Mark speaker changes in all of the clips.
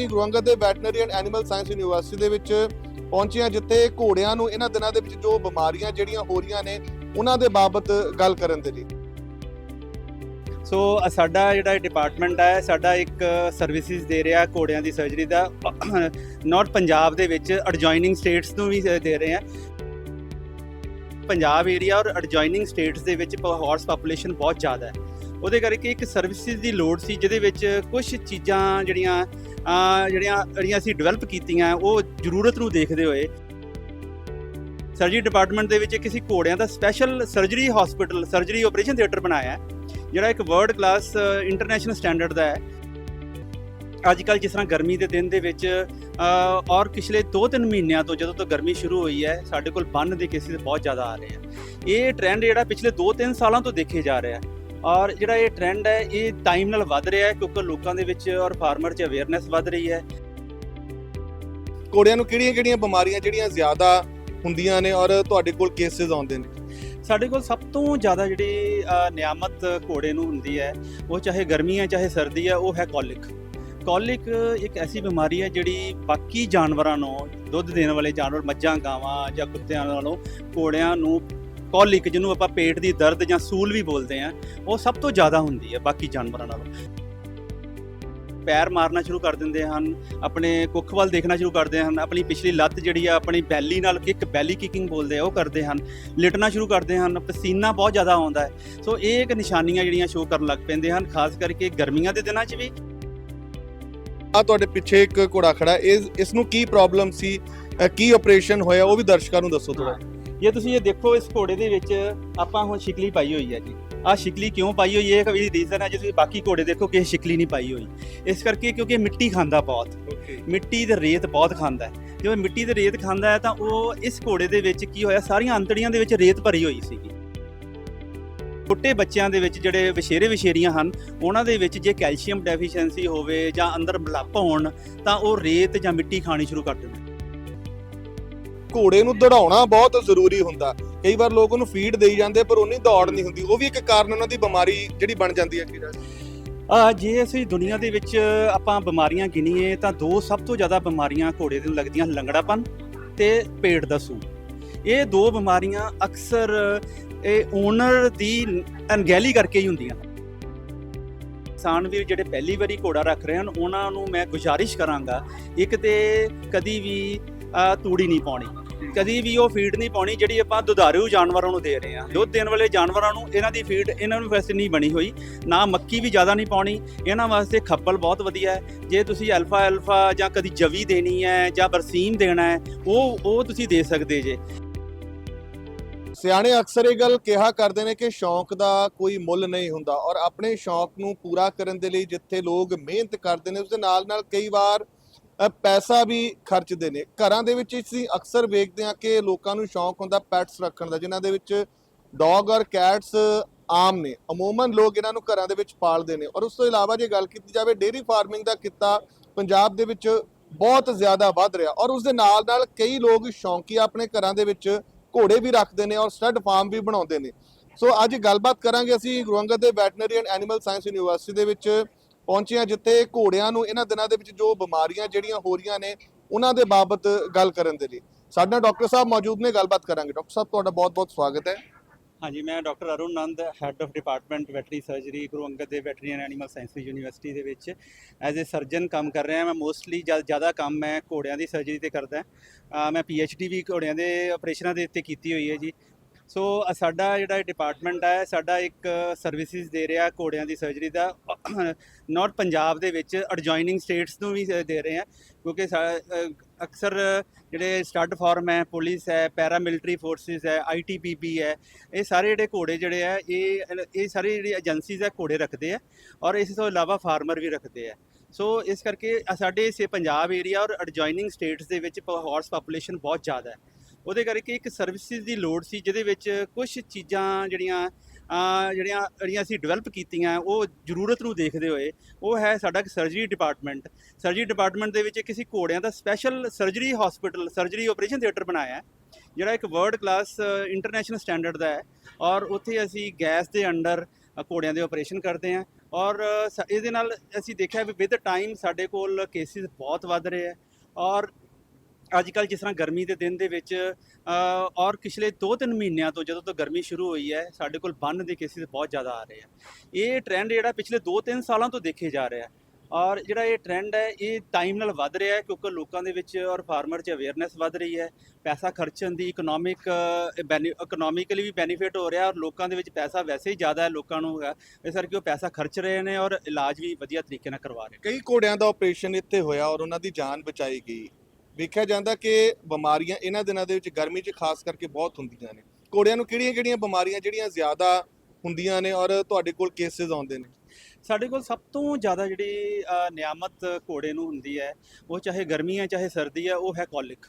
Speaker 1: ਗੁਰੂ ਦੇ veterinary and animal science university ਦੇ ਵਿੱਚ ਪਹੁੰਚੇ ਹਾਂ ਜਿੱਥੇ ਘੋੜਿਆਂ ਨੂੰ ਇਹਨਾਂ ਦਿਨਾਂ ਦੇ ਵਿੱਚ ਜੋ ਬਿਮਾਰੀਆਂ ਜਿਹੜੀਆਂ ਹੋ ਰਹੀਆਂ ਨੇ, ਉਹਨਾਂ ਦੇ ਬਾਬਤ ਗੱਲ ਕਰਨ ਦੇ ਲਈ।
Speaker 2: ਸੋ ਸਾਡਾ ਜਿਹੜਾ ਡਿਪਾਰਟਮੈਂਟ ਹੈ ਸਾਡਾ ਇੱਕ ਸਰਵਿਸਿਜ਼ ਦੇ ਰਿਹਾ ਘੋੜਿਆਂ ਦੀ ਸਰਜਰੀ ਦਾ। ਨਾਰਥ ਪੰਜਾਬ ਦੇ ਵਿੱਚ ਅਡਜੋਇਨਿੰਗ ਸਟੇਟਸ ਨੂੰ ਵੀ ਦੇ ਰਹੇ ਆ। ਪੰਜਾਬ ਏਰੀਆ ਔਰ ਅਡਜੋਇਨਿੰਗ ਸਟੇਟਸ ਦੇ ਵਿੱਚ ਹਾਰਸ ਪਾਪੂਲੇਸ਼ਨ ਬਹੁਤ ਜ਼ਿਆਦਾ ਹੈ। ਉਹਦੇ ਕਰਕੇ ਇੱਕ ਸਰਵਿਸਿਜ਼ ਦੀ ਲੋੜ ਸੀ, ਜਿਹਦੇ ਵਿੱਚ ਕੁਝ ਚੀਜ਼ਾਂ ਜਿਹੜੀਆਂ ਜਿਹੜੀਆਂ ਜਿਹੜੀਆਂ ਅਸੀਂ ਡਿਵੈਲਪ ਕੀਤੀਆਂ, ਉਹ ਜ਼ਰੂਰਤ ਨੂੰ ਦੇਖਦੇ ਹੋਏ ਸਰਜਰੀ ਡਿਪਾਰਟਮੈਂਟ ਦੇ ਵਿੱਚ ਕਿਸੇ ਘੋੜਿਆਂ ਦਾ special surgery hospital surgery operation theatre ਬਣਾਇਆ ਹੈ, ਜਿਹੜਾ ਇੱਕ ਵਰਲਡ ਕਲਾਸ ਇੰਟਰਨੈਸ਼ਨਲ ਸਟੈਂਡਰਡ ਦਾ ਹੈ। ਅੱਜ ਕੱਲ ਜਿਸ ਤਰ੍ਹਾਂ ਗਰਮੀ ਦੇ ਦਿਨ ਦੇ ਵਿੱਚ ਔਰ ਪਿਛਲੇ 2-3 ਮਹੀਨਿਆਂ ਤੋਂ ਜਦੋਂ ਤੋਂ ਗਰਮੀ ਸ਼ੁਰੂ ਹੋਈ ਹੈ, ਸਾਡੇ ਕੋਲ ਬੰਨ ਦੇ ਕੇਸਿਸ ਬਹੁਤ ਜ਼ਿਆਦਾ ਆ ਰਹੇ ਆ। ਇਹ ਟ੍ਰੈਂਡ ਜਿਹੜਾ ਪਿਛਲੇ 2-3 ਸਾਲਾਂ ਤੋਂ ਦੇਖੇ ਜਾ ਰਿਹਾ ਹੈ। ਔਰ ਜਿਹੜਾ ਇਹ ਟ੍ਰੈਂਡ ਹੈ ਇਹ ਟਾਈਮ ਨਾਲ ਵੱਧ ਰਿਹਾ ਹੈ ਕਿਉਂਕਿ ਲੋਕਾਂ ਦੇ ਵਿੱਚ ਔਰ ਫਾਰਮਰ 'ਚ ਅਵੇਅਰਨੈਸ ਵੱਧ ਰਹੀ ਹੈ।
Speaker 1: ਘੋੜਿਆਂ ਨੂੰ ਕਿਹੜੀਆਂ-ਕਿਹੜੀਆਂ ਬਿਮਾਰੀਆਂ ਜਿਹੜੀਆਂ ਜ਼ਿਆਦਾ ਹੁੰਦੀਆਂ ਨੇ ਔਰ ਤੁਹਾਡੇ ਕੋਲ ਕੇਸਿਸ ਆਉਂਦੇ ਨੇ?
Speaker 2: ਸਾਡੇ ਕੋਲ ਸਭ ਤੋਂ ਜ਼ਿਆਦਾ ਜਿਹੜੀ ਨਿਆਮਤ ਘੋੜੇ ਨੂੰ ਹੁੰਦੀ ਹੈ ਉਹ ਚਾਹੇ ਗਰਮੀ ਹੈ ਚਾਹੇ ਸਰਦੀ ਹੈ ਉਹ ਹੈ ਕੋਲਿਕ ਕੋਲਿਕ ਇੱਕ ਐਸੀ ਬਿਮਾਰੀ ਹੈ ਜਿਹੜੀ ਬਾਕੀ ਜਾਨਵਰਾਂ ਨੂੰ ਦੁੱਧ ਦੇਣ ਵਾਲੇ ਜਾਨਵਰ ਮੱਝਾਂ ਗਾਵਾਂ ਜਾਂ ਕੁੱਤਿਆਂ ਨਾਲੋਂ ਘੋੜਿਆਂ ਨੂੰ ਕੋਲਿਕ ਜਿਹਨੂੰ ਆਪਾਂ ਪੇਟ ਦੀ ਦਰਦ ਜਾਂ ਸੂਲ ਵੀ ਬੋਲਦੇ ਆ ਉਹ ਸਭ ਤੋਂ ਜ਼ਿਆਦਾ ਹੁੰਦੀ ਹੈ ਬਾਕੀ ਜਾਨਵਰਾਂ ਨਾਲੋਂ। ਪੈਰ ਮਾਰਨਾ ਸ਼ੁਰੂ ਕਰ ਦਿੰਦੇ ਹਨ ਆਪਣੇ ਕੁੱਖ ਵੱਲ ਦੇਖਣਾ ਸ਼ੁਰੂ ਕਰਦੇ ਹਨ ਆਪਣੀ ਪਿਛਲੀ ਲੱਤ ਜਿਹੜੀ ਆ ਆਪਣੀ ਬੈਲੀ ਨਾਲ ਕਿੱਕ ਬੈਲੀ ਕਿਕਿੰਗ ਬੋਲਦੇ ਆ ਉਹ ਕਰਦੇ ਹਨ ਲਿਟਣਾ ਸ਼ੁਰੂ ਕਰਦੇ ਹਨ ਪਸੀਨਾ ਬਹੁਤ ਜ਼ਿਆਦਾ ਆਉਂਦਾ ਹੈ। ਸੋ ਇਹ ਇੱਕ ਨਿਸ਼ਾਨੀਆਂ ਜਿਹੜੀਆਂ ਸ਼ੋਅ ਕਰਨ ਲੱਗ ਪੈਂਦੇ ਹਨ ਖਾਸ ਕਰਕੇ ਗਰਮੀਆਂ ਦੇ ਦਿਨਾਂ 'ਚ ਵੀ।
Speaker 1: ਆ ਤੁਹਾਡੇ ਪਿੱਛੇ ਇੱਕ ਘੋੜਾ ਖੜਾ ਹੈ। ਇਸ ਇਸ ਨੂੰ ਕੀ ਪ੍ਰੋਬਲਮ ਸੀ ਕੀ ਆਪਰੇਸ਼ਨ ਹੋਇਆ ਉਹ ਵੀ ਦਰਸ਼ਕਾਂ ਨੂੰ ਦੱਸੋ ਥੋੜਾ
Speaker 2: ਜੇ ਤੁਸੀਂ ਇਹ ਦੇਖੋ ਇਸ ਘੋੜੇ ਦੇ ਵਿੱਚ ਆਪਾਂ ਹੁਣ ਸ਼ਿਕਲੀ ਪਾਈ ਹੋਈ ਹੈ ਜੀ। ਆ ਸ਼ਿਕਲੀ ਕਿਉਂ ਪਾਈ ਹੋਈ ਹੈ ਇਹ ਰੀਜ਼ਨ ਹੈ ਜੇ ਤੁਸੀਂ ਬਾਕੀ ਘੋੜੇ ਦੇਖੋ ਕਿ ਸ਼ਿਕਲੀ ਨਹੀਂ ਪਾਈ ਹੋਈ। ਇਸ ਕਰਕੇ ਕਿਉਂਕਿ ਮਿੱਟੀ ਖਾਂਦਾ ਬਹੁਤ। ਮਿੱਟੀ ਤੇ ਰੇਤ ਬਹੁਤ ਖਾਂਦਾ ਹੈ। ਜਦੋਂ ਮਿੱਟੀ ਤੇ ਰੇਤ ਖਾਂਦਾ ਹੈ ਤਾਂ ਉਹ ਇਸ ਘੋੜੇ ਦੇ ਵਿੱਚ ਕੀ ਹੋਇਆ ਸਾਰੀਆਂ ਅੰਤੜੀਆਂ ਦੇ ਵਿੱਚ ਰੇਤ ਭਰੀ ਹੋਈ ਸੀਗੀ। ਛੋਟੇ ਬੱਚਿਆਂ ਦੇ ਵਿੱਚ ਜਿਹੜੇ ਵਿਸ਼ੇਰੇ ਵਿਸ਼ੇਰੀਆਂ ਹਨ ਉਹਨਾਂ ਦੇ ਵਿੱਚ ਜੇ ਕੈਲਸ਼ੀਅਮ ਡੈਫੀਸ਼ੀਐਂਸੀ ਹੋਵੇ ਜਾਂ ਅੰਦਰ ਮਲੱਪ ਹੋਣ ਤਾਂ ਉਹ ਰੇਤ ਜਾਂ ਮਿੱਟੀ ਖਾਣੀ ਸ਼ੁਰੂ ਕਰ ਦਿੰਦੇ
Speaker 1: ਘੋੜੇ ਨੂੰ ਦੌੜਾਉਣਾ ਬਹੁਤ ਜ਼ਰੂਰੀ ਹੁੰਦਾ। ਕਈ ਵਾਰ ਲੋਕ ਉਹਨੂੰ ਫੀਡ ਦੇਈ ਜਾਂਦੇ ਪਰ ਉਨੀ ਦੌੜ ਨਹੀਂ ਹੁੰਦੀ। ਉਹ ਵੀ ਇੱਕ ਕਾਰਨ ਉਹਨਾਂ ਦੀ ਬਿਮਾਰੀ ਜਿਹੜੀ ਬਣ ਜਾਂਦੀ ਹੈ ਕਿਰਾ
Speaker 2: ਆ, ਜੇ ਅਸੀਂ ਦੁਨੀਆ ਦੇ ਵਿੱਚ ਆਪਾਂ ਬਿਮਾਰੀਆਂ ਗਿਣੀਏ, ਤਾਂ ਦੋ ਸਭ ਤੋਂ ਜ਼ਿਆਦਾ ਬਿਮਾਰੀਆਂ ਘੋੜੇ ਨੂੰ ਲੱਗਦੀਆਂ, ਲੰਗੜਾਪਨ ਤੇ ਪੇਟ ਦਾ ਸੂ ਇਹ ਦੋ ਬਿਮਾਰੀਆਂ ਅਕਸਰ ਇਹ ਓਨਰ ਦੀ ਅਣਗਹਿਲੀ ਕਰਕੇ ਹੀ ਹੁੰਦੀਆਂ। ਕਿਸਾਨ ਵੀਰ ਜਿਹੜੇ ਪਹਿਲੀ ਵਾਰੀ ਘੋੜਾ ਰੱਖ ਰਹੇ ਹਨ, ਉਹਨਾਂ ਨੂੰ ਮੈਂ ਗੁਜ਼ਾਰਿਸ਼ ਕਰਾਂਗਾ, ਇੱਕ ਤੇ ਕਦੀ ਵੀ ਤੂੜੀ ਨਹੀਂ ਪਾਉਣੀ। ਕਦੀ ਵੀ ਉਹ ਫੀਡ ਨਹੀਂ ਪਾਉਣੀ ਜਿਹੜੀ ਆਪਾਂ ਦੁਧਾਰੂ ਜਾਨਵਰਾਂ ਨੂੰ ਦੇ ਰਹੇ ਹਾਂ। ਦੁੱਧ ਦੇਣ ਵਾਲੇ ਜਾਨਵਰਾਂ ਨੂੰ ਇਹਨਾਂ ਦੀ ਫੀਡ ਇਹਨਾਂ ਨੂੰ ਵੈਸੇ ਨਹੀਂ ਬਣੀ ਹੋਈ, ਨਾ ਮੱਕੀ ਵੀ ਜ਼ਿਆਦਾ ਨਹੀਂ ਪਾਉਣੀ, ਇਹਨਾਂ ਵਾਸਤੇ ਖੱਪਲ ਬਹੁਤ ਵਧੀਆ ਹੈ। ਜੇ ਤੁਸੀਂ ਅਲਫਾ ਅਲਫਾ ਜਾਂ ਕਦੀ ਜਵੀ ਦੇਣੀ ਹੈ ਜਾਂ ਬਰਸੀਮ ਦੇਣਾ ਹੈ, ਉਹ ਉਹ ਤੁਸੀਂ ਦੇ ਸਕਦੇ ਜੇ।
Speaker 1: ਸਿਆਣੇ ਅਕਸਰ ਇਹ ਗੱਲ ਕਿਹਾ ਕਰਦੇ ਨੇ ਕਿ ਸ਼ੌਂਕ ਦਾ ਕੋਈ ਮੁੱਲ ਨਹੀਂ ਹੁੰਦਾ ਔਰ ਆਪਣੇ ਸ਼ੌਂਕ ਨੂੰ ਪੂਰਾ ਕਰਨ ਦੇ ਲਈ ਜਿੱਥੇ ਲੋਕ ਮਿਹਨਤ ਕਰਦੇ ਨੇ ਉਸ ਦੇ ਨਾਲ ਨਾਲ ਕਈ ਵਾਰ ਪੈਸਾ ਵੀ ਖਰਚਦੇ ਨੇ। ਘਰਾਂ ਦੇ ਵਿੱਚ ਅਸੀਂ ਅਕਸਰ ਵੇਖਦੇ ਹਾਂ ਕਿ ਲੋਕਾਂ ਨੂੰ ਸ਼ੌਂਕ ਹੁੰਦਾ ਪੈਟਸ ਰੱਖਣ ਦਾ, ਜਿਨ੍ਹਾਂ ਦੇ ਵਿੱਚ ਡੌਗ ਔਰ ਕੈਟਸ ਆਮ ਨੇ। ਅਮੂਮਨ ਲੋਕ ਇਹਨਾਂ ਨੂੰ ਘਰਾਂ ਦੇ ਵਿੱਚ ਪਾਲਦੇ ਨੇ। ਔਰ ਉਸ ਤੋਂ ਇਲਾਵਾ ਜੇ ਗੱਲ ਕੀਤੀ ਜਾਵੇ, ਡੇਅਰੀ ਫਾਰਮਿੰਗ ਦਾ ਕਿੱਤਾ ਪੰਜਾਬ ਦੇ ਵਿੱਚ ਬਹੁਤ ਜ਼ਿਆਦਾ ਵੱਧ ਰਿਹਾ। ਔਰ ਉਸ ਦੇ ਨਾਲ ਨਾਲ ਕਈ ਲੋਕ ਸ਼ੌਂਕੀ ਆਪਣੇ ਘਰਾਂ ਦੇ ਵਿੱਚ ਘੋੜੇ ਵੀ ਰੱਖਦੇ ਨੇ ਔਰ ਸਟੱਡ ਫਾਰਮ ਵੀ ਬਣਾਉਂਦੇ ਨੇ। ਸੋ ਅੱਜ ਗੱਲਬਾਤ ਕਰਾਂਗੇ ਅਸੀਂ ਗੁਰੂ ਅੰਗਦ ਦੇ veterinary and animal science university ਦੇ ਵਿੱਚ। ਪਹੁੰਚੇ ਹਾਂ ਜਿੱਥੇ ਘੋੜਿਆਂ ਨੂੰ ਇਹਨਾਂ ਦਿਨਾਂ ਦੇ ਵਿੱਚ ਜੋ ਬਿਮਾਰੀਆਂ ਜਿਹੜੀਆਂ ਹੋ ਰਹੀਆਂ ਨੇ, ਉਹਨਾਂ ਦੇ ਬਾਬਤ ਗੱਲ ਕਰਨ ਦੇ ਲਈ। ਸਾਡੇ ਨਾਲ ਡਾਕਟਰ ਸਾਹਿਬ ਮੌਜੂਦ ਨੇ, ਗੱਲਬਾਤ ਕਰਾਂਗੇ। ਡਾਕਟਰ ਸਾਹਿਬ, ਤੁਹਾਡਾ ਬਹੁਤ-ਬਹੁਤ ਸਵਾਗਤ ਹੈ।
Speaker 2: ਹਾਂਜੀ, ਮੈਂ doctor Arun Nand head of department veterinary surgery Guru Angad Dev veterinary and animal science university ਦੇ ਵਿੱਚ ਐਜ਼ ਅ ਸਰਜਨ ਕੰਮ ਕਰ ਰਿਹਾ। ਮੈਂ ਮੋਸਟਲੀ ਜ਼ਿਆਦਾ ਕੰਮ ਮੈਂ ਘੋੜਿਆਂ ਦੀ ਸਰਜਰੀ ਤੇ ਕਰਦਾ। ਅਹ ਮੈਂ ਡੀ ਵੀ ਘੋੜਿਆਂ ਦੇ ਆਪਰੇਸ਼ਨਾਂ ਦੇ ਉੱਤੇ ਕੀਤੀ ਹੋਈ ਹੈ ਜੀ। ਸੋ ਸਾਡਾ ਜਿਹੜਾ ਡਿਪਾਰਟਮੈਂਟ ਹੈ ਸਾਡਾ ਇੱਕ ਸਰਵਿਸਿਜ਼ ਦੇ ਰਿਹਾ ਘੋੜਿਆਂ ਦੀ ਸਰਜਰੀ ਦਾ। ਨਾਰਥ ਪੰਜਾਬ ਦੇ ਵਿੱਚ ਅਡਜੋਇਨਿੰਗ ਸਟੇਟਸ ਨੂੰ ਵੀ ਦੇ ਰਹੇ ਹਾਂ ਕਿਉਂਕਿ ਸਾ- ਅਕਸਰ ਜਿਹੜੇ ਸਟੱਡ ਫਾਰਮ ਹੈ ਪੁਲਿਸ ਹੈ ਪੈਰਾ ਮਿਲਟਰੀ ਫੋਰਸਿਸ ਹੈ ਆਈਟੀਪੀਪੀ ਹੈ, ਇਹ ਸਾਰੇ ਜਿਹੜੇ ਘੋੜੇ ਜਿਹੜੇ ਆ, ਇਹ ਇਹ ਸਾਰੀ ਜਿਹੜੀ ਏਜੰਸੀਜ਼ ਹੈ ਘੋੜੇ ਰੱਖਦੇ ਆ ਔਰ ਇਸ ਤੋਂ ਇਲਾਵਾ ਫਾਰਮਰ ਵੀ ਰੱਖਦੇ ਆ। ਸੋ ਇਸ ਕਰਕੇ ਸਾਡੇ ਇਸੇ ਪੰਜਾਬ ਏਰੀਆ ਔਰ ਅਡਜੋਇਨਿੰਗ ਸਟੇਟਸ ਦੇ ਵਿੱਚ ਹਾਰਸ ਪਾਪੂਲੇਸ਼ਨ ਬਹੁਤ ਜ਼ਿਆਦਾ ਹੈ। ਉਹਦੇ ਕਰਕੇ ਇੱਕ ਸਰਵਿਸਿਜ਼ ਦੀ ਲੋੜ ਸੀ, ਜਿਹਦੇ ਵਿੱਚ ਕੁਝ ਚੀਜ਼ਾਂ ਜਿਹੜੀਆਂ ਜਿਹੜੀਆਂ ਜਿਹੜੀਆਂ ਅਸੀਂ ਡਿਵੈਲਪ ਕੀਤੀਆਂ, ਉਹ ਜ਼ਰੂਰਤ ਨੂੰ ਦੇਖਦੇ ਹੋਏ, ਉਹ ਹੈ ਸਾਡਾ ਸਰਜਰੀ ਡਿਪਾਰਟਮੈਂਟ ਸਰਜਰੀ ਡਿਪਾਰਟਮੈਂਟ ਦੇ ਵਿੱਚ ਕਿਸੇ ਘੋੜਿਆਂ ਦਾ special surgery hospital surgery operation theatre ਬਣਾਇਆ। ਜਿਹੜਾ ਇੱਕ ਵਰਲਡ ਕਲਾਸ ਇੰਟਰਨੈਸ਼ਨਲ ਸਟੈਂਡਰਡ ਦਾ ਹੈ। ਔਰ ਉੱਥੇ ਅਸੀਂ ਗੈਸ ਦੇ ਅੰਡਰ ਘੋੜਿਆਂ ਦੇ ਆਪਰੇਸ਼ਨ ਕਰਦੇ ਹਾਂ। ਔਰ ਸ- ਇਹਦੇ ਨਾਲ ਅਸੀਂ ਦੇਖਿਆ ਵੀ ਵਿਦ ਟਾਈਮ ਸਾਡੇ ਕੋਲ ਕੇਸਿਸ ਬਹੁਤ ਵੱਧ ਰਹੇ ਹੈ। ਔਰ ਅੱਜ ਕੱਲ ਜਿਸ ਤਰ੍ਹਾਂ ਗਰਮੀ ਦੇ ਦਿਨ ਦੇ ਵਿੱਚ ਔਰ ਪਿਛਲੇ 2-3 ਮਹੀਨਿਆਂ ਤੋਂ ਜਦੋਂ ਤੋਂ ਗਰਮੀ ਸ਼ੁਰੂ ਹੋਈ ਹੈ, ਸਾਡੇ ਕੋਲ ਬੰਨ ਦੇ ਕੇਸਿਸ ਬਹੁਤ ਜ਼ਿਆਦਾ ਆ ਰਹੇ ਆ। ਇਹ ਟ੍ਰੈਂਡ ਜਿਹੜਾ ਪਿਛਲੇ 2-3 ਸਾਲਾਂ ਤੋਂ ਦੇਖੇ ਜਾ ਰਿਹਾ ਹੈ। ਔਰ ਜਿਹੜਾ ਇਹ ਟ੍ਰੈਂਡ ਹੈ, ਇਹ ਟਾਈਮ ਨਾਲ ਵੱਧ ਰਿਹਾ ਹੈ ਕਿਉਂਕਿ ਲੋਕਾਂ ਦੇ ਵਿੱਚ ਔਰ ਫਾਰਮਰ 'ਚ ਅਵੇਅਰਨੈਸ ਵੱਧ ਰਹੀ ਹੈ। ਪੈਸਾ ਖਰਚਣ ਦੀ ਇਕਨੋਮਿਕ ਇਕਨੋਮਿਕਲੀ ਵੀ ਬੈਨੀਫਿਟ ਹੋ ਰਿਹਾ ਔਰ ਲੋਕਾਂ ਦੇ ਵਿੱਚ ਪੈਸਾ ਵੈਸੇ ਹੀ ਜ਼ਿਆਦਾ ਹੈ, ਲੋਕਾਂ ਨੂੰ ਹੈਗਾ। ਇਸ ਕਰਕੇ ਉਹ ਪੈਸਾ ਖਰਚ ਰਹੇ ਨੇ ਔਰ ਇਲਾਜ ਵੀ ਵਧੀਆ ਤਰੀਕੇ ਨਾਲ ਕਰਵਾ ਰਹੇ ਨੇ।
Speaker 1: ਕਈ ਘੋੜਿਆਂ ਦਾ ਆਪਰੇਸ਼ਨ ਇੱਥੇ ਹੋਇਆ ਔਰ ਉਹਨਾਂ ਦੀ ਜਾਨ ਬਚਾਈ ਗਈ। ਵੇਖਿਆ ਜਾਂਦਾ ਕਿ ਬਿਮਾਰੀਆਂ ਇਹਨਾਂ ਦਿਨਾਂ ਦੇ ਵਿੱਚ ਗਰਮੀ 'ਚ ਖਾਸ ਕਰਕੇ ਬਹੁਤ ਹੁੰਦੀਆਂ ਨੇ। ਘੋੜਿਆਂ ਨੂੰ ਕਿਹੜੀਆਂ-ਕਿਹੜੀਆਂ ਬਿਮਾਰੀਆਂ ਜਿਹੜੀਆਂ ਜ਼ਿਆਦਾ ਹੁੰਦੀਆਂ ਨੇ ਔਰ ਤੁਹਾਡੇ ਕੋਲ ਕੇਸਿਸ ਆਉਂਦੇ ਨੇ?
Speaker 2: ਸਾਡੇ ਕੋਲ ਸਭ ਤੋਂ ਜ਼ਿਆਦਾ ਜਿਹੜੀ ਨਿਆਮਤ ਘੋੜੇ ਨੂੰ ਹੁੰਦੀ ਹੈ, ਉਹ ਚਾਹੇ ਗਰਮੀ ਹੈ, ਚਾਹੇ ਸਰਦੀ ਹੈ, ਉਹ ਹੈ ਕੋਲਿਕ।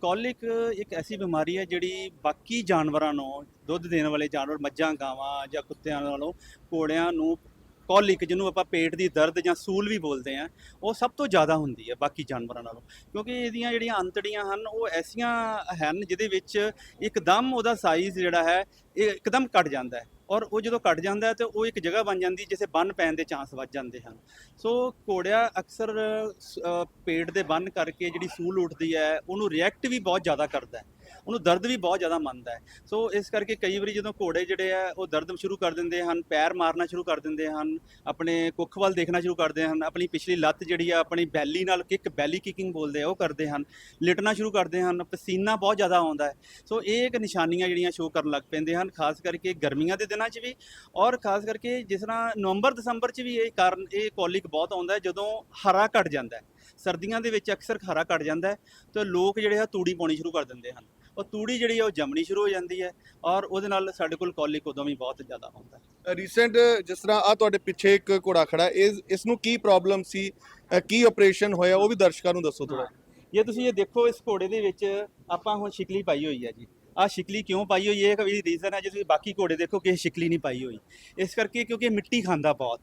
Speaker 2: ਕੋਲਿਕ ਇੱਕ ਐਸੀ ਬਿਮਾਰੀ ਹੈ ਜਿਹੜੀ ਬਾਕੀ ਜਾਨਵਰਾਂ ਨੂੰ ਦੁੱਧ ਦੇਣ ਵਾਲੇ ਜਾਨਵਰ, ਮੱਝਾਂ, ਗਾਵਾਂ ਜਾਂ ਕੁੱਤਿਆਂ ਨਾਲੋਂ ਘੋੜਿਆਂ ਨੂੰ ਕੋਲਿਕ, ਜਿਹਨੂੰ ਆਪਾਂ ਪੇਟ ਦੀ ਦਰਦ ਜਾਂ ਸੂਲ ਵੀ ਬੋਲਦੇ ਆ, ਉਹ ਸਭ ਤੋਂ ਜ਼ਿਆਦਾ ਹੁੰਦੀ ਹੈ ਬਾਕੀ ਜਾਨਵਰਾਂ ਨਾਲੋਂ। ਕਿਉਂਕਿ ਇਹਦੀਆਂ ਜਿਹੜੀਆਂ ਅੰਤੜੀਆਂ ਹਨ, ਉਹ ਐਸੀਆਂ ਹਨ ਜਿਹਦੇ ਵਿੱਚ ਇੱਕਦਮ ਉਹਦਾ ਸਾਈਜ਼ ਜਿਹੜਾ ਹੈ, ਇਹ ਇੱਕਦਮ ਘਟ ਜਾਂਦਾ ਹੈ। ਔਰ ਉਹ ਜਦੋਂ ਘਟ ਜਾਂਦਾ ਹੈ, ਤੇ ਉਹ ਇੱਕ ਜਗ੍ਹਾ ਬਣ ਜਾਂਦੀ ਜਿੱਥੇ ਬੰਨ ਪੈਣ ਦੇ ਚਾਂਸ ਵੱਧ ਜਾਂਦੇ ਹਨ। ਸੋ ਘੋੜਿਆ ਅਕਸਰ ਸ- ਪੇਟ ਦੇ ਬੰਨ ਕਰਕੇ ਜਿਹੜੀ ਸੂਲ ਉੱਠਦੀ ਹੈ, ਉਹਨੂੰ ਰਿਐਕਟ ਵੀ ਬਹੁਤ ਜ਼ਿਆਦਾ ਕਰਦਾ ਹੈ। ਉਹਨੂੰ ਦਰਦ ਵੀ ਬਹੁਤ ਜ਼ਿਆਦਾ ਮੰਨਦਾ ਹੈ। ਸੋ ਇਸ ਕਰਕੇ ਕਈ ਵਾਰੀ ਜਦੋਂ ਘੋੜੇ ਜਿਹੜੇ ਆ, ਉਹ ਦਰਦ ਸ਼ੁਰੂ ਕਰ ਦਿੰਦੇ ਹਨ, ਪੈਰ ਮਾਰਨਾ ਸ਼ੁਰੂ ਕਰ ਦਿੰਦੇ ਹਨ, ਆਪਣੇ ਕੁੱਖ ਵੱਲ ਦੇਖਣਾ ਸ਼ੁਰੂ ਕਰਦੇ ਹਨ, ਆਪਣੀ ਪਿਛਲੀ ਲੱਤ ਜਿਹੜੀ ਆ, ਆਪਣੀ ਬੈਲੀ ਨਾਲ ਕਿੱਕ, ਬੈਲੀ ਕਿਕਿੰਗ ਬੋਲਦੇ ਆ, ਉਹ ਕਰਦੇ ਹਨ, ਲਿਟਣਾ ਸ਼ੁਰੂ ਕਰਦੇ ਹਨ, ਪਸੀਨਾ ਬਹੁਤ ਜ਼ਿਆਦਾ ਆਉਂਦਾ ਹੈ। ਸੋ ਇਹ ਇੱਕ ਨਿਸ਼ਾਨੀਆਂ ਜਿਹੜੀਆਂ ਸ਼ੋਅ ਕਰਨ ਲੱਗ ਪੈਂਦੇ ਹਨ, ਖਾਸ ਕਰਕੇ ਗਰਮੀਆਂ ਦੇ ਦਿਨਾਂ 'ਚ ਵੀ ਔਰ ਖਾਸ ਕਰਕੇ ਜਿਸ ਤਰ੍ਹਾਂ ਨਵੰਬਰ, ਦਸੰਬਰ 'ਚ ਵੀ ਇਹ ਕਾਰਨ, ਇਹ ਕੋਲਿਕ ਬਹੁਤ ਆਉਂਦਾ ਹੈ, ਜਦੋਂ ਹਰਾ ਘਟ ਜਾਂਦਾ ਹੈ। ਸਰਦੀਆਂ ਦੇ ਵਿੱਚ ਅਕਸਰ ਹਰਾ ਘਟ ਜਾਂਦਾ ਹੈ, ਤੇ ਲੋਕ ਜਿਹੜੇ ਆ, ਤੂੜੀ ਪਾਉਣੀ ਸ਼ੁਰੂ ਕਰ ਦਿੰਦੇ ਹਨ। ਉਹ ਤੂੜੀ ਜਿਹੜੀ ਆ ਉਹ ਜੰਮਣੀ ਸ਼ੁਰੂ ਹੋ ਜਾਂਦੀ ਹੈ ਔਰ ਉਹਦੇ ਨਾਲ ਸਾਡੇ ਕੋਲ ਕੋਲਿਕ ਉਦੋਂ ਵੀ ਬਹੁਤ ਜ਼ਿਆਦਾ ਆਉਂਦਾ ਹੈ।
Speaker 1: ਰੀਸੈਂਟ ਜਿਸ ਤਰ੍ਹਾਂ ਆ ਤੁਹਾਡੇ ਪਿੱਛੇ ਇੱਕ ਘੋੜਾ ਖੜਾ ਇਸ ਇਸ ਨੂੰ ਕੀ ਪ੍ਰੋਬਲਮ ਸੀ? ਅ, ਕੀ ਆਪਰੇਸ਼ਨ ਹੋਇਆ? ਉਹ ਵੀ ਦਰਸ਼ਕਾਂ ਨੂੰ ਦੱਸੋ ਥੋੜਾ
Speaker 2: ਜੇ ਤੁਸੀਂ ਇਹ ਦੇਖੋ ਇਸ ਘੋੜੇ ਦੇ ਵਿੱਚ ਆਪਾਂ ਹੁਣ ਸ਼ਿਕਲੀ ਪਾਈ ਹੋਈ ਹੈ ਜੀ। ਆਹ ਸ਼ਿਕਲੀ ਕਿਉਂ ਪਾਈ ਹੋਈ ਹੈ? ਕਿ ਰੀਜ਼ਨ ਹੈ ਜੇ ਤੁਸੀਂ ਬਾਕੀ ਘੋੜੇ ਦੇਖੋ ਕਿ ਇਹ ਸ਼ਿਕਲੀ ਨਹੀਂ ਪਾਈ ਹੋਈ। ਇਸ ਕਰਕੇ ਕਿਉਂਕਿ ਇਹ ਮਿੱਟੀ ਖਾਂਦਾ ਬਹੁਤ।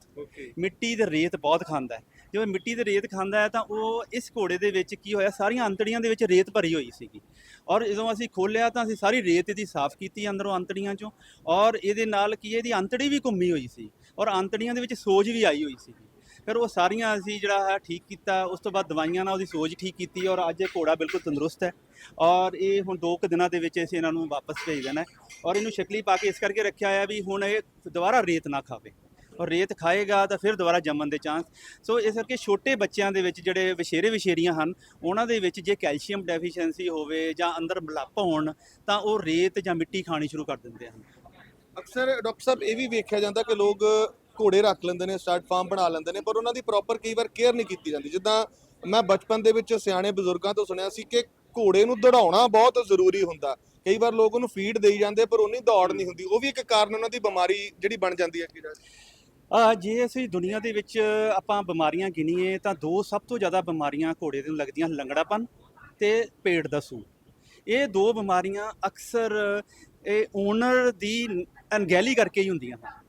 Speaker 2: ਮਿੱਟੀ ਤੇ ਰੇਤ ਬਹੁਤ ਖਾਂਦਾ ਹੈ। ਜਦੋਂ ਮਿੱਟੀ ਤੇ ਰੇਤ ਖਾਂਦਾ ਹੈ ਤਾਂ ਉਹ ਇਸ ਘੋੜੇ ਦੇ ਵਿੱਚ ਕੀ ਹੋਇਆ? ਸਾਰੀਆਂ ਅੰਤੜੀਆਂ ਦੇ ਵਿੱਚ ਰੇਤ ਭਰੀ ਹੋਈ ਸੀਗੀ। ਔਰ ਜਦੋਂ ਅਸੀਂ ਖੋਲਿਆ ਤਾਂ ਅਸੀਂ ਸਾਰੀ ਰੇਤ ਇਹਦੀ ਸਾਫ਼ ਕੀਤੀ ਅੰਦਰੋਂ ਅੰਤੜੀਆਂ ਚੋਂ। ਔਰ ਇਹਦੇ ਨਾਲ ਕੀ ਇਹਦੀ ਅੰਤੜੀ ਵੀ ਘੁੰਮੀ ਹੋਈ ਸੀ। ਔਰ ਅੰਤੜੀਆਂ ਦੇ ਵਿੱਚ ਸੋਜ ਵੀ ਆਈ ਹੋਈ ਸੀ ਫਿਰ ਉਹ ਸਾਰੀਆਂ ਅਸੀਂ ਜਿਹੜਾ ਹੈ ਠੀਕ ਕੀਤਾ, ਉਸ ਤੋਂ ਬਾਅਦ ਦਵਾਈਆਂ ਨਾਲ ਉਹਦੀ ਸੋਜ ਠੀਕ ਕੀਤੀ ਔਰ ਅੱਜ ਇਹ ਘੋੜਾ ਬਿਲਕੁਲ ਤੰਦਰੁਸਤ ਹੈ ਔਰ ਇਹ ਹੁਣ 2 ਕੁ ਦਿਨਾਂ ਦੇ ਵਿੱਚ ਅਸੀਂ ਇਹਨਾਂ ਨੂੰ ਵਾਪਸ ਭੇਜ ਦੇਣਾ ਔਰ ਇਹਨੂੰ ਸ਼ਕਲੀ ਪਾ ਕੇ ਇਸ ਕਰਕੇ ਰੱਖਿਆ ਹੋਇਆ ਵੀ ਹੁਣ ਇਹ ਦੁਬਾਰਾ ਰੇਤ ਨਾ ਖਾਵੇ ਔਰ ਰੇਤ ਖਾਏਗਾ ਤਾਂ ਫਿਰ ਦੁਬਾਰਾ ਜੰਮਣ ਦੇ ਚਾਂਸ ਸੋ ਇਸ ਕਰਕੇ ਛੋਟੇ ਬੱਚਿਆਂ ਦੇ ਵਿੱਚ ਜਿਹੜੇ ਵਿਸ਼ੇਰੇ ਵਿਸ਼ੇਰੀਆਂ ਹਨ, ਉਹਨਾਂ ਦੇ ਵਿੱਚ ਜੇ ਕੈਲਸ਼ੀਅਮ ਡੈਫੀਸ਼ੀਐਂਸੀ ਹੋਵੇ ਜਾਂ ਅੰਦਰ ਮਲੱਪ ਹੋਣ ਤਾਂ ਉਹ ਰੇਤ ਜਾਂ ਮਿੱਟੀ ਖਾਣੀ ਸ਼ੁਰੂ ਕਰ ਦਿੰਦੇ ਹਨ।
Speaker 1: ਅਕਸਰ ਡਾਕਟਰ ਸਾਹਿਬ ਇਹ ਵੀ ਵੇਖਿਆ ਜਾਂਦਾ ਕਿ ਲੋਕ ਘੋੜੇ ਰੱਖ ਲੈਂਦੇ ਨੇ, ਸਟਾਰਟ ਫਾਰਮ ਬਣਾ ਲੈਂਦੇ ਨੇ, ਪਰ ਉਹਨਾਂ ਦੀ ਪ੍ਰੋਪਰ ਕਈ ਵਾਰ ਕੇਅਰ ਨਹੀਂ ਕੀਤੀ ਜਾਂਦੀ। ਜਿੱਦਾਂ ਮੈਂ ਬਚਪਨ ਦੇ ਵਿੱਚ ਸਿਆਣੇ ਬਜ਼ੁਰਗਾਂ ਤੋਂ ਸੁਣਿਆ ਸੀ ਕਿ ਘੋੜੇ ਨੂੰ ਦੌੜਾਉਣਾ ਬਹੁਤ ਜ਼ਰੂਰੀ ਹੁੰਦਾ। ਕਈ ਵਾਰ ਲੋਕ ਉਹਨੂੰ ਫੀਡ ਦੇਈ ਜਾਂਦੇ, ਪਰ ਉਨੀ ਦੌੜ ਨਹੀਂ ਹੁੰਦੀ। ਉਹ ਵੀ ਇੱਕ ਕਾਰਨ ਉਹਨਾਂ ਦੀ ਬਿਮਾਰੀ ਜਿਹੜੀ ਬਣ ਜਾਂਦੀ ਹੈ ਕਿ
Speaker 2: ਆ ਜੇ ਅਸੀਂ ਦੁਨੀਆ ਦੇ ਵਿੱਚ ਆਪਾਂ ਬਿਮਾਰੀਆਂ ਗਿਣੀਏ, ਤਾਂ ਦੋ ਸਭ ਤੋਂ ਜ਼ਿਆਦਾ ਬਿਮਾਰੀਆਂ ਘੋੜੇ ਨੂੰ ਲੱਗਦੀਆਂ, ਲੰਗੜਾਪਨ ਤੇ ਪੇਟ ਦਾ ਸੂ ਇਹ ਦੋ ਬਿਮਾਰੀਆਂ ਅਕਸਰ ਇਹ ਓਨਰ ਦੀ ਅਣਗਹਿਲੀ ਕਰਕੇ ਹੀ ਹੁੰਦੀਆਂ ਹਨ।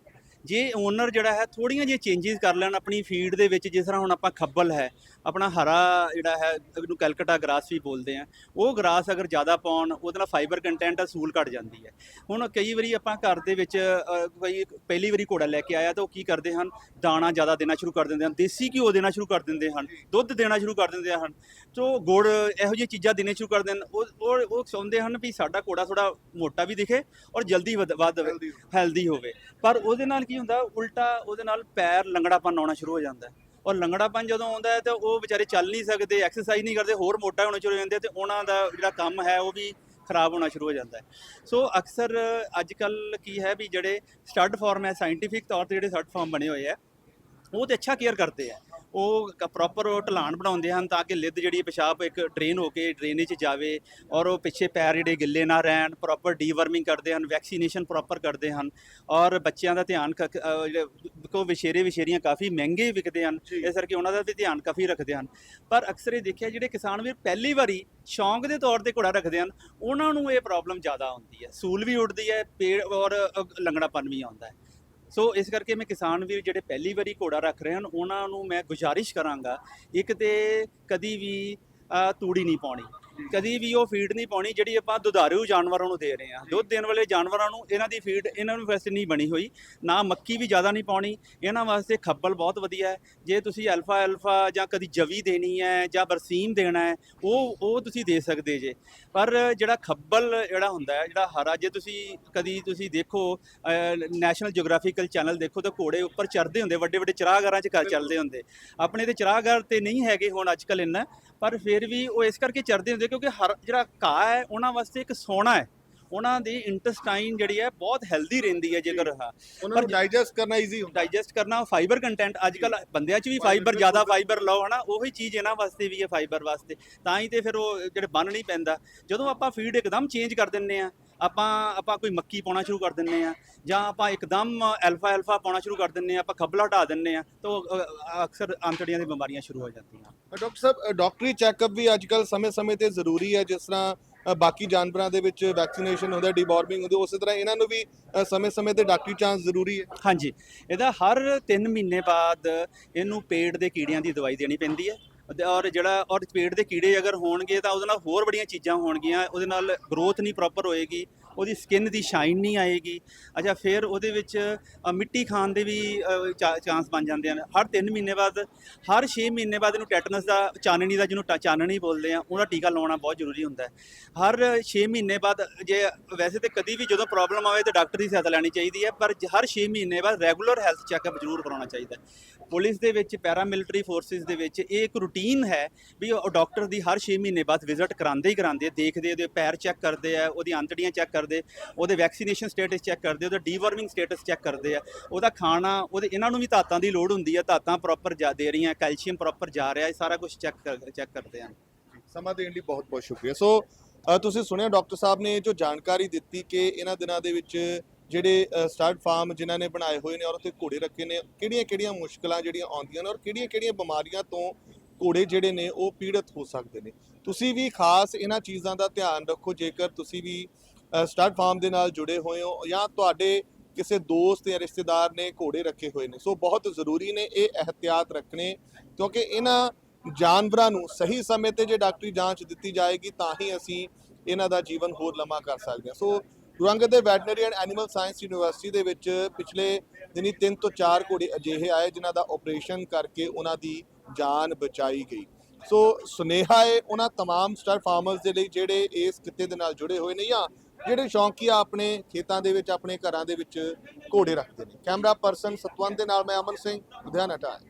Speaker 2: ਜੇ ਓਨਰ ਜਿਹੜਾ ਹੈ ਥੋੜੀਆਂ ਜਿਹੀਆਂ ਚੇਂਜਸ ਕਰ ਲੈਣ ਆਪਣੀ ਫੀਡ ਦੇ ਵਿੱਚ, ਜਿਸ ਤਰ੍ਹਾਂ ਹੁਣ ਆਪਾਂ ਖੱਬਲ ਹੈ ਆਪਣਾ ਹਰਾ ਜਿਹੜਾ ਹੈ ਉਹਨੂੰ ਕੈਲਕਟਾ ਗ੍ਰਾਸ ਵੀ ਬੋਲਦੇ ਆ। ਉਹ ਗ੍ਰਾਸ ਅਗਰ ਜ਼ਿਆਦਾ ਪਾਉਣ ਉਹਦੇ ਨਾਲ ਫਾਈਬਰ ਕੰਟੈਂਟ ਸੂਲ ਘਟ ਜਾਂਦੀ ਹੈ। ਹੁਣ ਕਈ ਵਾਰੀ ਆਪਾਂ ਘਰ ਦੇ ਵਿੱਚ ਕੋਈ ਪਹਿਲੀ ਵਾਰੀ ਘੋੜਾ ਲੈ ਕੇ ਆਇਆ ਤਾਂ ਉਹ ਕੀ ਕਰਦੇ ਹਨ? ਦਾਣਾ ਜ਼ਿਆਦਾ ਦੇਣਾ ਸ਼ੁਰੂ ਕਰ ਦਿੰਦੇ ਹਨ। ਦੇਸੀ ਘਿਓ ਦੇਣਾ ਸ਼ੁਰੂ ਕਰ ਦਿੰਦੇ ਹਨ। ਦੁੱਧ ਦੇਣਾ ਸ਼ੁਰੂ ਕਰ ਦਿੰਦੇ ਹਨ। ਸੋ ਗੁੜ ਇਹੋ ਜਿਹੀਆਂ ਚੀਜ਼ਾਂ ਦੇਣੇ ਸ਼ੁਰੂ ਕਰ ਦਿੰਦੇ ਹਨ। ਉਹ ਉਹ ਉਹ ਚਾਹੁੰਦੇ ਹਨ ਵੀ ਸਾਡਾ ਘੋੜਾ ਥੋੜਾ ਮੋਟਾ ਵੀ ਦਿਖੇ ਔਰ ਜਲਦੀ ਵਧ ਵੱਧ ਹੈਲਦੀ ਹੋਵੇ। ਪਰ ਉਹਦੇ ਨਾਲ ਕੀ ਹੁੰਦਾ? ਉਲਟਾ ਉਹਦੇ ਨਾਲ ਪੈਰ ਲੰਗੜਾਪਨ ਆਉਣਾ ਸ਼ੁਰੂ ਹੋ ਜਾਂਦਾ ਹੈ। ਔਰ ਲੰਗੜਾਪਨ ਜਦੋਂ ਆਉਂਦਾ ਹੈ ਤਾਂ ਉਹ ਵਿਚਾਰੇ ਚੱਲ ਨਹੀਂ ਸਕਦੇ ਐਕਸਰਸਾਈਜ਼ ਨਹੀਂ ਕਰਦੇ, ਹੋਰ ਮੋਟਾ ਹੋਣਾ ਸ਼ੁਰੂ ਹੋ ਜਾਂਦੇ ਆ ਤੇ ਉਹਨਾਂ ਦਾ ਜਿਹੜਾ ਕੰਮ ਹੈ ਉਹ ਵੀ ਖਰਾਬ ਹੋਣਾ ਸ਼ੁਰੂ ਹੋ ਜਾਂਦਾ ਹੈ। ਸੋ ਅਕਸਰ ਅੱਜ ਕੱਲ ਕੀ ਹੈ ਵੀ ਜਿਹੜੇ ਸਟੱਡ ਫਾਰਮ ਹੈ ਸਾਇੰਟੀਫਿਕ ਤੌਰ ਤੇ ਜਿਹੜੇ ਸਟੱਡ ਫਾਰਮ ਬਣੇ ਹੋਏ ਆ ਉਹ ਤੇ ਅੱਛਾ ਕੇਅਰ ਕਰਦੇ ਆ ਉਹ ਪ੍ਰੋਪਰ ਢਲਾਣ ਬਣਾਉਂਦੇ ਹਨ ਤਾਂ ਕਿ ਲਿੱਦ ਜਿਹੜੀ ਪਿਸ਼ਾਬ ਇੱਕ ਡਰੇਨ ਹੋ ਕੇ ਡਰੇਨੇਜ 'ਚ ਜਾਵੇ ਔਰ ਉਹ ਪਿੱਛੇ ਪੈਰ ਜਿਹੜੇ ਗਿੱਲੇ ਨਾ ਰਹਿਣ ਪ੍ਰੋਪਰ ਡੀਵਰਮਿੰਗ ਕਰਦੇ ਹਨ ਵੈਕਸੀਨੇਸ਼ਨ ਪ੍ਰੋਪਰ ਕਰਦੇ ਹਨ ਔਰ ਬੱਚਿਆਂ ਦਾ ਧਿਆਨ ਜਿਹੜੇ ਕੋ ਵਿਸ਼ੇਰੇ ਵਿਸ਼ੇਰੀਆਂ ਕਾਫੀ ਮਹਿੰਗੇ ਵਿਕਦੇ ਹਨ। ਇਸ ਕਰਕੇ ਉਹਨਾਂ ਦਾ ਵੀ ਧਿਆਨ ਕਾਫੀ ਰੱਖਦੇ ਹਨ। ਪਰ ਅਕਸਰ ਇਹ ਦੇਖਿਆ ਜਿਹੜੇ ਕਿਸਾਨ ਵੀਰ ਪਹਿਲੀ ਵਾਰੀ ਸ਼ੌਂਕ ਦੇ ਤੌਰ ਤੇ ਘੋੜਾ ਰੱਖਦੇ ਹਨ ਉਹਨਾਂ ਨੂੰ ਇਹ ਪ੍ਰੋਬਲਮ ਜ਼ਿਆਦਾ ਆਉਂਦੀ ਹੈ। ਸੂਲ ਵੀ ਉੱਡਦੀ ਹੈ ਪੇੜ ਔਰ ਲੰਗੜਾਪਨ ਵੀ ਆਉਂਦਾ ਹੈ। ਸੋ ਇਸ ਕਰਕੇ ਮੈਂ ਕਿਸਾਨ ਵੀਰ ਜਿਹੜੇ ਪਹਿਲੀ ਵਾਰੀ ਘੋੜਾ ਰੱਖ ਰਹੇ ਹਨ, ਉਹਨਾਂ ਨੂੰ ਮੈਂ ਗੁਜ਼ਾਰਿਸ਼ ਕਰਾਂਗਾ, ਇੱਕ ਤੇ ਕਦੀ ਵੀ ਤੂੜੀ ਨਹੀਂ ਪਾਉਣੀ। ਕਦੀ ਵੀ ਉਹ ਫੀਡ ਨਹੀਂ ਪਾਉਣੀ ਜਿਹੜੀ ਆਪਾਂ ਦੁਧਾਰੂ ਜਾਨਵਰਾਂ ਨੂੰ ਦੇ ਰਹੇ ਹਾਂ। ਦੁੱਧ ਦੇਣ ਵਾਲੇ ਜਾਨਵਰਾਂ ਨੂੰ ਇਹਨਾਂ ਦੀ ਫੀਡ ਇਹਨਾਂ ਨੂੰ ਵੈਸੇ ਨਹੀਂ ਬਣੀ ਹੋਈ। ਨਾ ਮੱਕੀ ਵੀ ਜ਼ਿਆਦਾ ਨਹੀਂ ਪਾਉਣੀ। ਇਹਨਾਂ ਵਾਸਤੇ ਖੱਬਲ ਬਹੁਤ ਵਧੀਆ ਹੈ। ਜੇ ਤੁਸੀਂ ਅਲਫਾ ਅਲਫਾ ਜਾਂ ਕਦੀ ਜਵੀ ਦੇਣੀ ਹੈ ਜਾਂ ਬਰਸੀਮ ਦੇਣਾ ਹੈ, ਉਹ ਉਹ ਤੁਸੀਂ ਦੇ ਸਕਦੇ ਜੇ। ਪਰ ਜਿਹੜਾ ਖੱਬਲ ਜਿਹੜਾ ਹੁੰਦਾ ਹੈ, ਜਿਹੜਾ ਹਰਾ, ਜੇ ਤੁਸੀਂ ਕਦੀ ਤੁਸੀਂ ਦੇਖੋ ਨੈਸ਼ਨਲ ਜਿਓਗ੍ਰਾਫੀਕਲ ਚੈਨਲ ਦੇਖੋ ਤਾਂ ਘੋੜੇ ਉੱਪਰ ਚੜਦੇ ਹੁੰਦੇ ਵੱਡੇ ਵੱਡੇ ਚਰਾਗਾਰਾਂ 'ਚ ਘਰ ਚੱਲਦੇ ਹੁੰਦੇ। ਆਪਣੇ ਤੇ ਚਰਾਗਾਰ ਤੇ ਨਹੀਂ ਹੈਗੇ ਹੁਣ ਅੱਜ ਕੱਲ੍ਹ ਇੰਨਾ। ਪਰ ਫਿਰ ਵੀ ਉਹ ਇਸ ਕਰਕੇ ਚੜਦੇ ਹੁੰਦੇ ਕਿਉਂਕਿ ਹਰ ਜਿਹੜਾ ਘਾਹ ਹੈ ਉਹਨਾਂ ਵਾਸਤੇ ਇੱਕ ਸੋਨਾ ਹੈ। ਉਹਨਾਂ ਦੀ ਇੰਟੈਸਟਾਈਨ ਜਿਹੜੀ ਹੈ ਬਹੁਤ ਹੈਲਦੀ ਰਹਿੰਦੀ ਹੈ ਜੇਕਰ ਹਾਂ।
Speaker 1: ਉਹਨਾਂ ਨੂੰ ਡਾਈਜੈਸਟ ਕਰਨਾ ਈਜ਼ੀ ਹੁੰਦਾ।
Speaker 2: ਡਾਈਜੈਸਟ ਕਰਨਾ ਫਾਈਬਰ ਕੰਟੈਂਟ ਅੱਜ ਕੱਲ ਬੰਦਿਆਂ 'ਚ ਵੀ ਫਾਈਬਰ ਜ਼ਿਆਦਾ ਫਾਈਬਰ ਲਓ ਹਨਾ ਉਹੀ ਚੀਜ਼ ਇਹਨਾਂ ਵਾਸਤੇ ਵੀ ਹੈ ਫਾਈਬਰ ਵਾਸਤੇ। ਤਾਂ ਹੀ ਤੇ ਫਿਰ ਉਹ ਜਿਹੜੇ ਬੰਨ ਨਹੀਂ ਪੈਂਦਾ। ਜਦੋਂ ਆਪਾਂ ਫੀਡ ਇੱਕਦਮ ਚੇਂਜ ਕਰ ਦਿੰਨੇ ਆ ਆਪਾਂ ਆਪਾਂ ਕੋਈ ਮੱਕੀ ਪਾਉਣਾ ਸ਼ੁਰੂ ਕਰ ਦਿੰਨੇ ਆ ਜਾਂ ਆਪਾਂ ਇੱਕਦਮ ਐਲਫਾ ਐਲਫਾ ਪਾਉਣਾ ਸ਼ੁਰੂ ਕਰ ਦਿੰਨੇ ਆ ਆਪਾਂ ਖੱਬਲਾ ਹਟਾ ਦਿੰਨੇ ਆ ਤਾਂ ਅਕਸਰ ਆਂਤੜੀਆਂ ਦੀ ਬਿਮਾਰੀਆਂ ਸ਼ੁਰੂ ਹੋ ਜਾਂਦੀਆਂ।
Speaker 1: ਡਾਕਟਰ ਸਾਹਿਬ ਡਾਕਟਰੀ ਚੈੱਕਅਪ ਵੀ ਅੱਜ ਕੱਲ ਸਮੇਂ-ਸਮੇਂ ਤੇ ਜ਼ਰੂਰੀ ਹੈ ਜਿਸ ਤਰ੍ਹਾਂ ਬਾਕੀ ਜਾਨਵਰਾਂ ਦੇ ਵਿੱਚ ਵੈਕਸੀਨੇਸ਼ਨ ਹੁੰਦਾ ਡੀਬਾਰਮਿੰਗ ਹੁੰਦੀ ਉਸੇ ਤਰ੍ਹਾਂ ਇਹਨਾਂ ਨੂੰ ਵੀ ਸਮੇਂ-ਸਮੇਂ ਤੇ ਡਾਕਟਰੀ ਜਾਂਚ ਜ਼ਰੂਰੀ ਹੈ।
Speaker 2: ਹਾਂਜੀ ਇਹਦਾ ਹਰ 3 ਮਹੀਨੇ ਬਾਅਦ ਇਹਨੂੰ ਪੇਟ ਦੇ ਕੀੜਿਆਂ ਦੀ ਦਵਾਈ ਦੇਣੀ ਪੈਂਦੀ ਹੈ। ਅਤੇ ਔਰ ਜਿਹੜਾ ਔਰ ਪੇਟ ਦੇ ਕੀੜੇ ਅਗਰ ਹੋਣਗੇ ਤਾਂ ਉਹਦੇ ਨਾਲ ਹੋਰ ਬੜੀਆਂ ਚੀਜ਼ਾਂ ਹੋਣਗੀਆਂ, ਉਹਦੇ ਨਾਲ ਗਰੋਥ ਨਹੀਂ ਪ੍ਰੋਪਰ ਹੋਏਗੀ। ਉਹਦੀ ਸਕਿਨ ਦੀ ਸ਼ਾਈਨ ਨਹੀਂ ਆਏਗੀ। ਅੱਛਾ ਫਿਰ ਉਹਦੇ ਵਿੱਚ ਅ, ਮਿੱਟੀ ਖਾਣ ਦੇ ਵੀ ਚਾਂਸ ਬਣ ਜਾਂਦੇ ਹਨ। ਹਰ 3 ਮਹੀਨੇ ਬਾਅਦ ਹਰ 6 ਮਹੀਨੇ ਬਾਅਦ ਇਹਨੂੰ ਟੈਟਨਸ ਦਾ ਚਾਨਣੀ ਦਾ ਜਿਹਨੂੰ ਟਾ- ਚਾਨਣੀ ਬੋਲਦੇ ਆ ਉਹਦਾ ਟੀਕਾ ਲਾਉਣਾ ਬਹੁਤ ਜ਼ਰੂਰੀ ਹੁੰਦਾ ਹੈ। ਹਰ 6 ਮਹੀਨੇ ਬਾਅਦ ਜੇ ਵੈਸੇ ਤੇ ਕਦੀ ਵੀ ਜਦੋਂ ਪ੍ਰੋਬਲਮ ਆਵੇ ਤਾਂ ਡਾਕਟਰ ਦੀ ਸਹਾਇਤਾ ਲੈਣੀ ਚਾਹੀਦੀ ਹੈ ਪਰ ਜ- ਹਰ 6 ਮਹੀਨੇ ਬਾਅਦ ਰੈਗੂਲਰ ਹੈਲਥ ਚੈੱਕਅਪ ਜ਼ਰੂਰ ਕਰਾਉਣਾ ਚਾਹੀਦਾ ਹੈ। ਪੁਲਿਸ ਦੇ ਵਿੱਚ ਪੈਰਾ ਮਿਲਟਰੀ ਫੋਰਸਿਸ ਦੇ ਵਿੱਚ ਇਹ ਇੱਕ ਰੂਟੀਨ ਹੈ ਵੀ ਉਹ ਡਾਕਟਰ ਦੀ ਹਰ 6 ਮਹੀਨੇ ਬਾਅਦ ਵਿਜ਼ਿਟ ਕਰਾਉਂਦੇ ਹੀ ਕਰਾਉਂਦੇ ਆ, ਦੇਖਦੇ ਉਹਦੇ ਪੈਰ ਚੈੱਕ ਕਰਦੇ ਆ ਉਹਦੀ ਆਂਤੜੀਆਂ ਚੈੱਕ ਕਰਦੇ ਕਰਦੇ, ਉਹਦੇ ਵੈਕਸੀਨੇਸ਼ਨ ਸਟੇਟਸ ਚੈੱਕ ਕਰਦੇ, ਉਹਦਾ ਡੀਵਰਮਿੰਗ ਸਟੇਟਸ ਚੈੱਕ ਕਰਦੇ ਆ, ਉਹਦਾ ਖਾਣਾ, ਉਹਦੇ ਇਹਨਾਂ ਨੂੰ ਵੀ ਧਾਤਾਂ ਦੀ ਲੋੜ ਹੁੰਦੀ ਹੈ ਧਾਤਾਂ ਪ੍ਰੋਪਰ ਜਾ ਦੇ ਰਹੀਆਂ ਕੈਲਸ਼ੀਅਮ ਪ੍ਰੋਪਰ ਜਾ ਰਿਹਾ, ਇਹ ਸਾਰਾ ਕੁਝ ਚੈੱਕ ਚੈੱਕ ਕਰਦੇ ਆ।
Speaker 1: ਸਮਾਂ ਦੇਣ ਲਈ ਬਹੁਤ ਬਹੁਤ ਸ਼ੁਕਰੀਆ। ਸੋ ਤੁਸੀਂ ਸੁਣਿਆ ਡਾਕਟਰ ਸਾਹਿਬ ਨੇ ਜੋ ਜਾਣਕਾਰੀ ਦਿੱਤੀ ਕਿ ਇਹਨਾਂ ਦਿਨਾਂ ਦੇ ਵਿੱਚ ਜਿਹੜੇ ਸਟਾਰਟ ਫਾਰਮ ਜਿਨ੍ਹਾਂ ਨੇ ਬਣਾਏ ਹੋਏ ਨੇ ਔਰ ਉੱਥੇ ਘੋੜੇ ਰੱਖੇ ਨੇ, ਕਿਹੜੀਆਂ-ਕਿਹੜੀਆਂ ਮੁਸ਼ਕਲਾਂ ਜਿਹੜੀਆਂ ਆਉਂਦੀਆਂ ਨੇ ਔਰ ਕਿਹੜੀਆਂ-ਕਿਹੜੀਆਂ ਬਿਮਾਰੀਆਂ ਤੋਂ ਘੋੜੇ ਜਿਹੜੇ ਨੇ ਉਹ ਪੀੜਤ ਹੋ ਸਕਦੇ ਨੇ। ਤੁਸੀਂ ਵੀ ਖਾਸ ਇਹਨਾਂ ਚੀਜ਼ਾਂ ਦਾ ਧਿਆਨ ਰੱਖੋ, ਜੇਕਰ ਤੁਸੀਂ ਵੀ ਸਟਾਰਟ ਫਾਰਮ ਦੇ ਨਾਲ ਜੁੜੇ ਹੋਏ ਹੋ ਜਾਂ ਤੁਹਾਡੇ ਕਿਸੇ ਦੋਸਤ ਜਾਂ ਰਿਸ਼ਤੇਦਾਰ ਨੇ ਘੋੜੇ ਰੱਖੇ ਹੋਏ ਨੇ ਸੋ ਬਹੁਤ ਜ਼ਰੂਰੀ ਨੇ ਇਹ ਅਹਤਿਆਤ ਰੱਖਣੇ ਕਿਉਂਕਿ ਇਹਨਾਂ ਜਾਨਵਰਾਂ ਨੂੰ ਸਹੀ ਸਮੇਂ ਤੇ ਜੇ ਡਾਕਟਰੀ ਜਾਂਚ ਦਿੱਤੀ ਜਾਏਗੀ ਤਾਂ ਹੀ ਅਸੀਂ ਇਹਨਾਂ ਦਾ ਜੀਵਨ ਹੋਰ ਲੰਮਾ ਕਰ ਸਕਦੇ ਹਾਂ ਸੋ ਗੁਰੂ ਦੇ veterinary and animal science university ਦੇ ਵਿੱਚ ਪਿਛਲੇ ਦਿਨੀ 3 ਤੋਂ 4 ਘੋੜੇ ਅਜਿਹੇ ਆਏ ਜਿਨ੍ਹਾਂ ਦਾ ਆਪਰੇਸ਼ਨ ਕਰਕੇ ਉਹਨਾਂ ਦੀ ਜਾਨ ਬਚਾਈ ਗਈ ਸੋ ਸੁਨੇਹਾ ਹੈ ਉਹਨਾਂ तमाम ਸਟਾਰ ਫਾਰਮਰਸ ਦੇ ਲਈ ਜਿਹੜੇ ਇਸ ਕਿੱਤੇ ਦੇ ਨਾਲ ਜੁੜੇ ਹੋਏ ਨੇ ਜਾਂ ਜਿਹੜੇ ਸ਼ੌਂਕੀਆ ਆਪਣੇ ਖੇਤਾਂ ਦੇ ਵਿੱਚ, ਆਪਣੇ ਘਰਾਂ ਦੇ ਵਿੱਚ ਘੋੜੇ ਰੱਖਦੇ ਨੇ। ਕੈਮਰਾ ਪਰਸਨ ਸਤਵੰਤ ਦੇ ਨਾਲ ਮੈਂ ਅਮਨ ਸਿੰਘ, ਲੁਧਿਆਣਾ ਟਾਈਮ